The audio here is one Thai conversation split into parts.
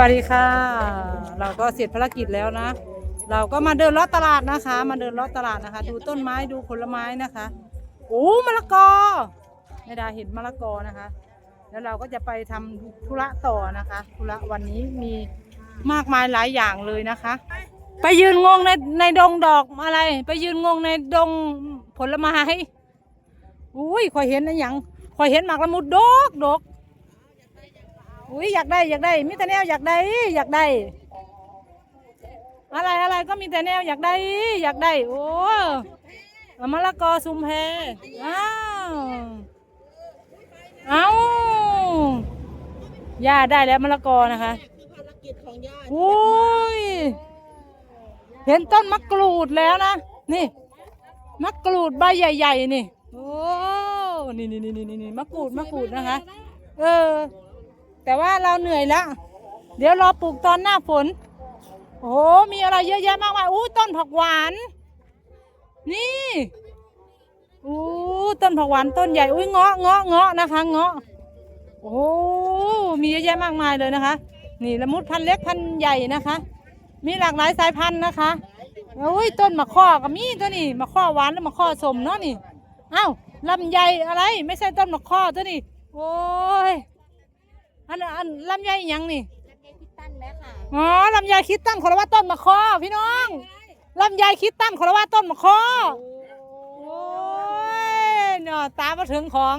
วัสดีค่ะ เราก็เสร็จภารกิจแล้วนะ เราก็มาเดินเลาะตลาดนะคะ มาเดินเลาะตลาดนะคะ ดูต้นไม้ดูผลไม้นะคะโอ้มะละกอไม่ได้เห็นมะละกอนะคะ แล้วเราก็จะไปทำธุระต่อนะคะธุระวันนี้มีมากมายหลายอย่างเลยนะคะ ไปยืนงงในในดงดอกอะไร ไปยืนงงในดงผลไม้อุ้ยคอยเห็นนะยังคอยเห็นหมากละมุดดกดก อุ้ยอยากได้อยากได้มีแต่แนวอยากได้อยากได้ อะไรอะไรก็มีแต่แนวอยากได้อยากได้ โอ้เอามะละกอซุมเพอ้าวเอาย่าได้แล้วมะละกอนะคะคือภารกิจของย่าโอ้ยเห็นต้นมะกรูดแล้วนะนี่มะกรูดใบใหญ่ ๆ นี่ โอ้ นี่นี่นี่นี่นี่มะกรูดมะกรูดนะคะ เออ แต่ว่าเราเหนื่อยแล้ว เดี๋ยวรอปลูกตอนหน้าฝน โอ้โหมีอะไรเยอะแยะมากมายอู้ต้นผักหวาน นี่อู้ต้นผักหวานต้นใหญ่อุ้ยเงาะเงาะเงาะนะคะเงาะโอ้มีเยอะแยะมากมายเลยนะคะ นี่ละมุดพันเล็กพันใหญ่นะคะ มีหลากหลายสายพันธุ์นะคะอุ้ยต้นมะข้อก็มีตัวนี้มะข้อหวานแล้วมะข้อสมเนาะนี่เอ้าลำไยอะไรไม่ใช่ต้นมะข้อตัวนี้โอ้ย อันอันลำไยอิหยังนี่ตั้นแม่ค่ะอ๋อลำไยคิดตั้นคนละว่าต้นมะข้อพี่น้องลำไยคิดตั้นคนละว่าต้นมะข้อโอ้ยเนาะตามาถึงของ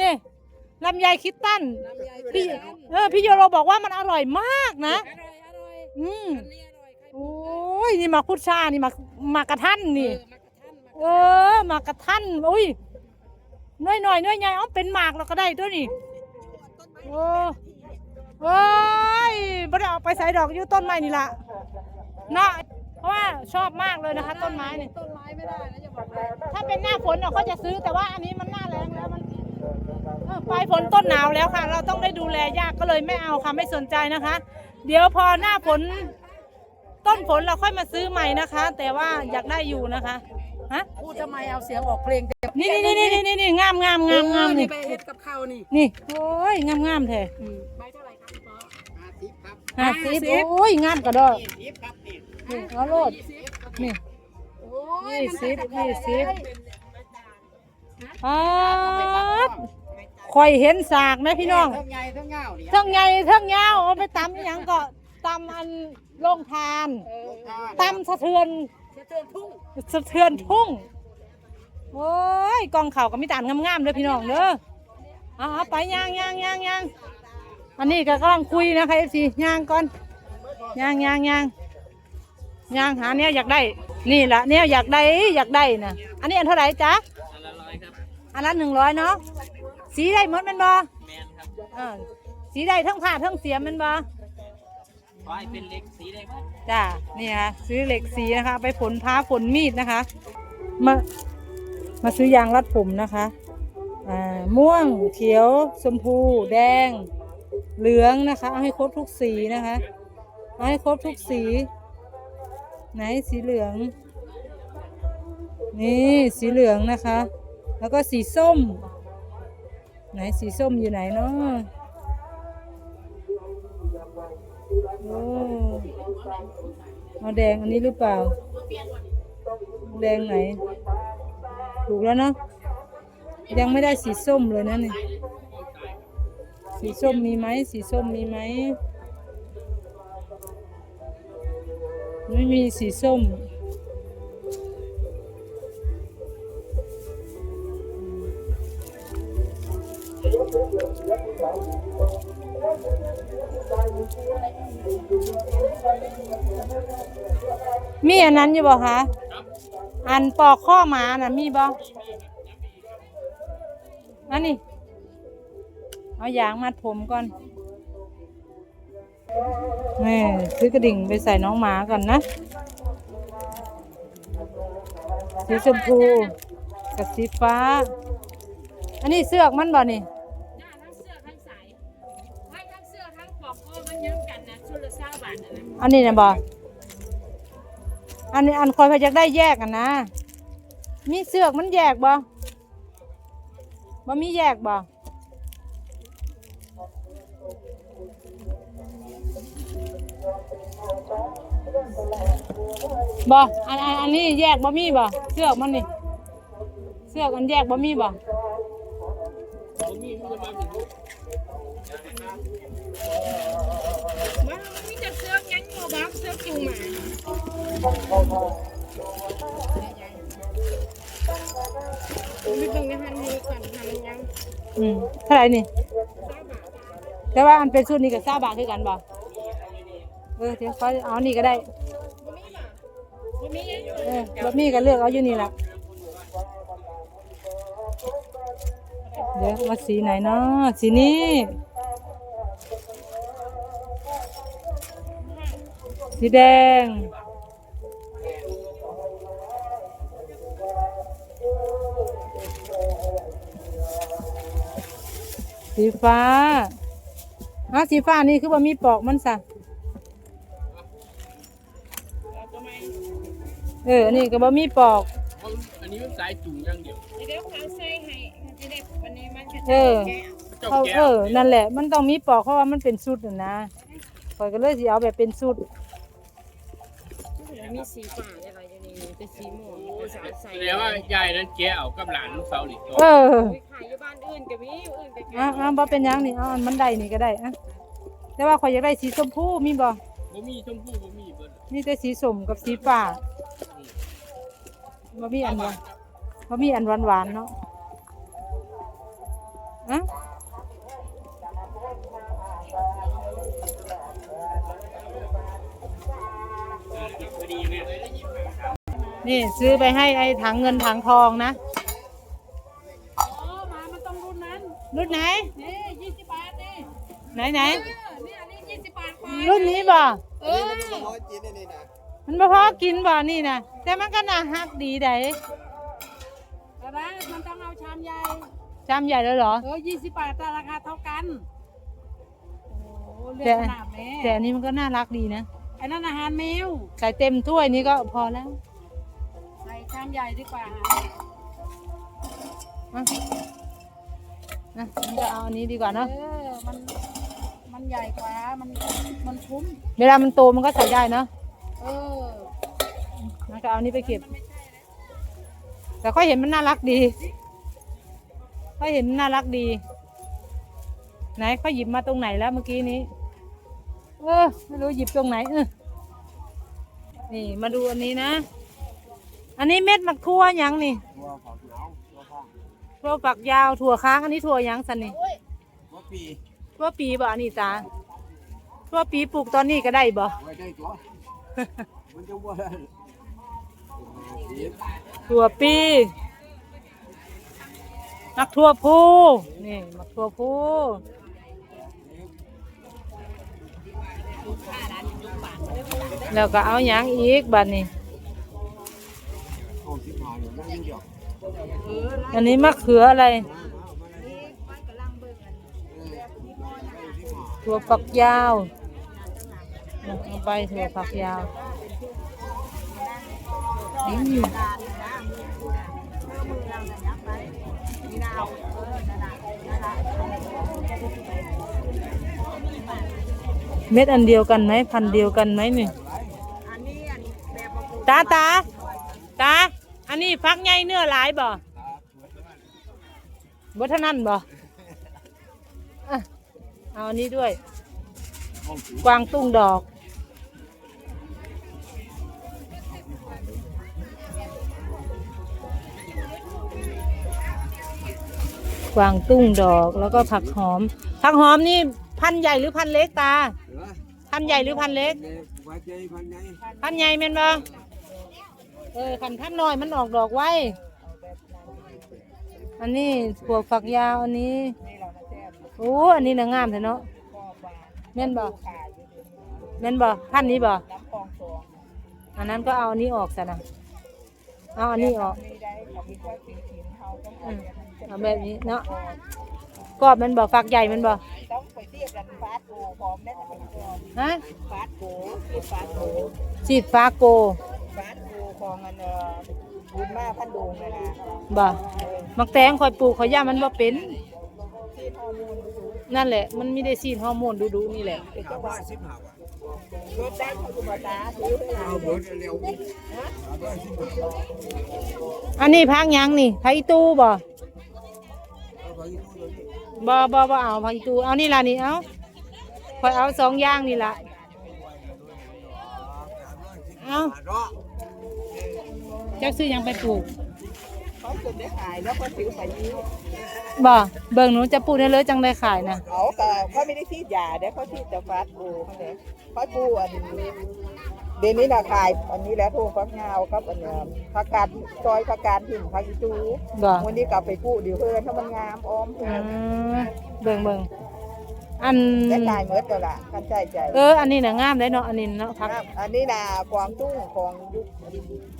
นี่ลำไยคิดตั้นพี่เออพี่โยโรบอกว่ามันอร่อยมากนะอร่อยอร่อยอืมอันนี้อร่อยครับโอ้ยนี่หมากพุทชานี่หมากหมากกระทันนี่เออมากระทันมาเออหมากกระทันอุ้ยน้อยหน่อยน้อยใหญ่เอาเป็นหมากเราก็ได้ด้วยนี่ โอ้โอ้ยไม่ได้เออกไปใส่ดอกอยู่ต้นไม้นี่ละเนาะเพราะว่าชอบมากเลยนะคะ ต้นไม้นี่ต้นไม้ไม่ได้นะจะบอกให้ถ้าเป็นหน้าฝนเราก็จะซื้อแต่ว่าอันนี้มันหน้าแรงแล้วมันเออปลายฝนต้นหนาวแล้วค่ะ เราต้องได้ดูแลยากก็เลยไม่เอาค่ะไม่สนใจนะคะ เดี๋ยวพอหน้าฝน ต้นฝนเราค่อยมาซื้อใหม่นะคะ แต่ว่าอยากได้อยู่นะคะ ฮะพูดทำไมเอาเสียงออกเพลงเต็มนี่นี่นี่นี่นี่นี่งามงามงามงามนี่นี่ไปเฮ็ดกับข้าวนี่นี่โอ้ยงามงามแท้ใบเท่าไหร่ครับพี่ป๊อห้าสิบโอ้ยงามกระดอกนี่เอาโลดนี่โอ้ยยี่สิบยี่สิบป๊าดข่อยเห็นสากนะพี่น้องทั้งใหญ่ทั้งเงาเนี่ยเทั้งใหญ่เทั้งยาวเอาไปตำอหย่างก็ตำอันโรงทานเออตำสะเทือนจะ เตือนทุ่งสะเทือนทุ่ง โอ้ยกองเข่าวก็มีแต่อันงามๆเลยพี่น้องเด้อเอาเอาไปย่างย่างย่างย่างอันนี้ก็กำลังคุยนะคะเอฟซีย่างก่อนย่างย่างย่างย่างหาเนี้ยอยากได้ นี่แหละเนี้ยอยากได้อยากได้นะอันนี้อันเท่าไหร่จ๊ะอันละร้อยครับอันละหนึ่งร้อยเนาะสีได้หมดแมันบ่แมนครับเออสีได้ทั้งผ้าทั้งเสียมแมันบ่ขอให้เป็นเหล็กสีได้ไหม จ้านี่ค่ะซื้อเหล็กสีนะคะ ไปผลพ้าผลมีดนะคะ มามาซื้อยางรัดผมนะคะอ่าม่วงเขียวชมพู แดง เหลืองนะคะเอาให้ครบทุกสีนะคะเอาให้ครบทุกสี ไหนสีเหลือง นี่สีเหลืองนะคะ แล้วก็สีส้ม ไหนสีส้มอยู่ไหนเนาะ โอ้เอาแดงอันนี้หรือเปล่า แดงไหน ถูกแล้วเนาะ ยังไม่ได้สีส้มเลยนะนี่ สีส้มมีไหม สีส้มมีไหม ไม่มีสีส้ม มีอันนั้นอยู่บ่คะ อันปอกข้อหมาน่ะมีบ่อันนี้ เอายางมัดผมก่อนนี่ซื้อกระดิ่งไปใส่น้องหมาก่อนนะ สีชมพูกับสีฟ้า อันนี้เสื้อมันบ่นี่ อันนี้นะบออันนี้อันคอยพยักได้แยกกันนะ มีเสือกมันแยกบอบ่มีแยกบอบออันอันนี้แยกบ่มีบ่เสือกมันนี่ เสือกอันแยกบ่มีบ่ จูงหมาไม่ต้องไปหันมือก่อนหันมันยังอืมเท่าไหร่นี่ แต่ว่าอันเป็นชุดนี้กับซาบาทคือกันบ่เออเดี๋ยวเขาเอานี่ก็ได้บ่มีเออบ่มีก็เลือกเอาอยู่นี่ละเดี๋ยวว่าสีไหนเนาะสีนี้ สีแดง สีฟ้าอ้าวสีฟ้านี่คือว่ามีปลอกมันซะเออ นี่ก็บ่มีปลอก อันนี้มันสายจุ่งอย่างเดียวเดี๋ยวเขาใส่ให้จะได้วันนี้มันจะเออเจ้าเขาแก้เอวอนั่นแหละ มันต้องมีปลอกเพราะว่ามันเป็นสุดน่ะนะข่อยก็เลยสิเอาแบบเป็นสุด มีสีฟ้าอะไรอย่างนี้แต่สีม่วงภาษาใส่แสดงว่ายายนั้นแกเอากับหลานลูกสาวหลีกตัวเออไปขายอยู่บ้านอื่นก็มีอยู่อื่นก็อะอะบ่เป็นหยังนี่เอาอันมันได้นี่ก็ได้อะแต่ว่าข่อยอยากได้สีชมพูมีบ่บ่มีชมพู่บ่มีเบิดมีแต่สีส้มกับสีฟ้าบ่มีอันหวานบ่มีอันหวานๆเนาะ นี่ซื้อไปให้ไอ้ถังเงินถังทองนะ อ๋อมามันต้องรุ่นนั้น รุ่นไหน นี่ยี่สิบบาทนี่ไหนไหนเออนี่อันนี้ยี่สิบบาทกว่ารุ่นนี้บ่ เออมันบ่พอกินบ่นี่นะแต่มันก็น่าฮักดีได้แต่ว่ามันต้องเอาชามใหญ่ จำใหญ่แล้วเหรอ เออยี่สิบบาทแต่ราคาเท่ากัน โอ้โหเลืแต่อกขนาดแม่แต่อันนี้มันก็น่ารักดีนะไอ้นั่นอาหารแมว ใส่เต็มถ้วยนี้ก็พอแล้วใส่ ชามใหญ่ดีกว่าอาหารอะนะมันก็เอาอันนี้ดีกว่าเอเนาะอมันมันใหญ่กว่ามันมันคุ้ม เวลามันโตมันก็ใส่ได้เนาะเออมันก็เอาอันนี้ไปเก็บแต่ค่อยเห็นมันน่ารักดีค่อยเห็นมันน่ารักดี ไหนค่อยหยิบมาตรงไหนแล้วเมื่อกี้นี้ เออ ไม่รู้หยิบตรงไหนเออนี่มาดูอันนี้นะ อันนี้เม็ดมักทั่วหยังนี่ทั่วฝักยาวถั่วค้างอันนี้ถั่วหยังสันนี่บ่ปีทั่วปีบ่อันนี้ตาทั่วปีปลูกตอนนี้ก็ได้บ่ ไว้ได้ตัว มันจะบ่ได้ถั่วปีมักทั่วพูนี่มักทั่วพูแล้วก็เอาหยังอีกบัดนี้ อันนี้มะเขืออะไรถั่วฝักยาวเอาไปถั่วฝักยาวเม็ดอันเดียวกันไหมพันเดียวกันไหมนี่ตาตาตา อันนี้ฟักใหญ่เนื้อหลายบ่บ่เท่านั้นบ่อะเอาอันนี้ด้วย กวางตุ้งดอก กวางตุ้งดอกแล้วก็ผักหอม ผักหอมนี่พันธุ์ใหญ่หรือพันธุ์เล็กตา พันธุ์ใหญ่หรือพันธุ์เล็ก พันธุ์ใหญ่แม่นบ่ เออขันพันธุ์น้อยมันออกดอกไว้ อันนี้พวกฝักยาวอันนี้โอ้อันนี้นางงามแท้เนาะแม่นบ่แม่นบ่พันธุ์นี้บ่อันนั้นก็เอาอันนี้ออกซะนะเอาอันนี้ออกอืมเอาแบบนี้เนาะกรอบแมันบ่ฝักใหญ่แมันบ่ต้องไปเทียบกันฟาสโกพร้อมได้ไหมฮะฟาสโกฟาสโกฉีดฟ้าโก ฟาสโกของอันเอ่อบุญมาพันโดงเลยนะบ่มักแตงคอยปลูกขอยย่ามันบ่เป็น ที่ฮอร์โมนสูงนั่นแหละ มันมีได้ซีนฮอร์โมนดูๆนี่แหละถามว่าสิบห้าบาทรถได้เขามาตาซื้อไปเอาเบิดเร็วถามว่าสิบห้าบาทอันนี้พักหยังนี่พักอีตู้บ่เอาไปดูเลยบ่บ่บ่เอาพักอีตู้เอานี่ล่ะนี่เอาคอยเอาสองอย่างนี่ล่ะเอาเนาะ จักซื้อหยังไปปลูกเขาจะได้ขายแล้วก็ซื้อไปนี้บ่เบิ่งหนูจะปลูกได้เลยจังได้ขายนะเขาก็เขาไม่ได้ที่ยาเด้เขาที่จะฟาดปูเขาเลยเขาปูอันนี้เดี๋ยวนี้นะขายอันนี้แหล้วพวกฟักเงาครับอันเนี้ยผักกาดซอยผักกาดหิ่นผักอีจูบ่วันนี้กลับไปกู้เดี๋ยวเพื่อนถ้ามันงามอ้อมเพื่อือนมเบิ่งเบิ่ง อัน และขายเมื่อตัวละกันใจใจเออ อันนี้น่ะงามได้เนาะ อันนี้เนาะพักอันนี้นะกวางตุ้งของยุค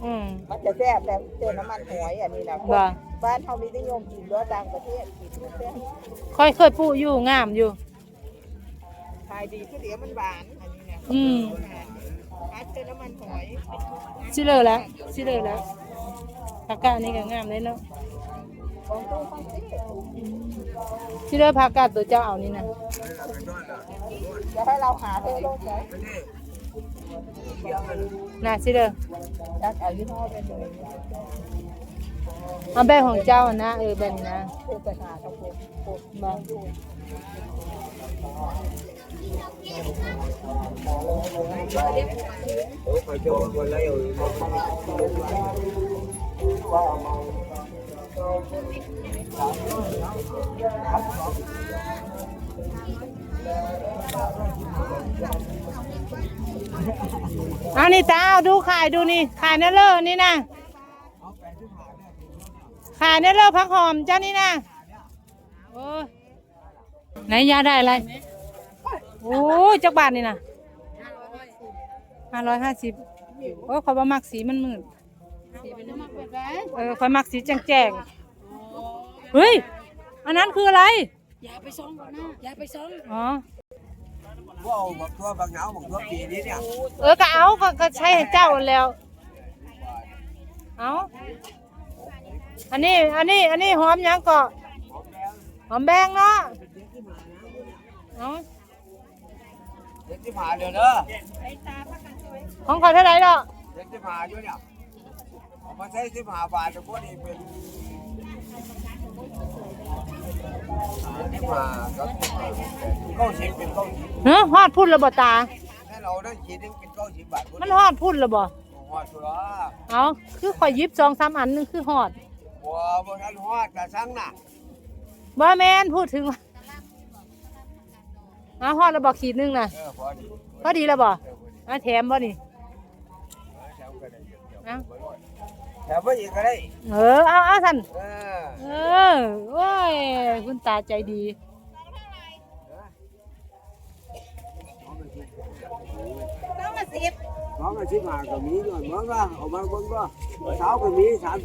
อืม มันจะแซ่บแต่เจอน้ำมันหอยอันนี้นะบ่ บ้านเขามีนิยมกินด้วยต่างประเทศกินทุกเรื่องค่อยเคยปลูกอยู่งามอยู่ ขายดีคือเดี๋ยวมันหวานอันนี้เนี่ยอืม อัดเจอน้ำมันหอยสิเลยแล้วสิเลยแล้วผักกาดนี่ก็งามเลยเนาะ ของตุ้งของติ๊กสิเลยผักกาดตัวเจ้าเอานี่นะจะให้เราหาเธอโลกไหนน่ะสิเลยจักเอายี่ห้อเป็นเลยเอาแบบของเจ้านะเออแบบนี้นะเพื่อไปหาตะโกนโกนบ่โอ้ไปเจอคนแล้วอยู่ อันนี้ตาเอาดูขายดูนี่ ขายเนื้อเลอนี่นะขายเนื้อเลอผักหอมเจ้านี่นะโอ้ยไหนยาได้อะไร โอ้ยจักบาทนี่นะห้าร้อยห้าสิบโอ้ขอบ่มักสีมันมืด เป็นน้ำมันเป็นไรเออคอยมักสีแจ้งๆเฮ้ย อันนั้นคืออะไร อย่าไปซ่องก่อนนะอย่าไปซ่อง อ๋อว่าเอาบักตัวบักเหงาบักตัวปีนี้เนี่ย เออก็เอาก็ก็ใช้ให้เจ้าแล้ว เอาอันนี้ อันนี้ อันนี้หอมหยังก็หอมแบงเนาะ เอาเด็กที่มาเดี๋ยวเด้อของเขาเท่าไหร่ดอกเด็กที่มาอยู่เนี่ยเอา มาใช้สิบห้าบาทแต่พวกนี้เป็นที่มาก็เก้าสิบเป็นเก้าสิบเฮ้ฮอดพุ่นระบ่ตา ให้เราได้ขีดนึงเป็นเก้าสิบบาทมันฮอดพุ่นระบ่หอดตัวเอาคือข่อยยิบสองสามอันนึงคือฮอดบัวบนทันหอดกระสังน่ะบ่แมนพูดถึงว่าเอาฮอดระบ่ขีดนึงน่ะเออพอดีพอดีแล้วบ่เออพอดีอะแถมบ่นี่ แถวก็ได้เยอะเอาแถวไปอีกก็ได้เออเอาเอาสั่นเออเออโอ้ยคุณตาใจดีต้องมาสิบน้องอาชีพหาก็มีด้วยเมื่อก็เอามาเบิ่งก็เช้าก็มีสาม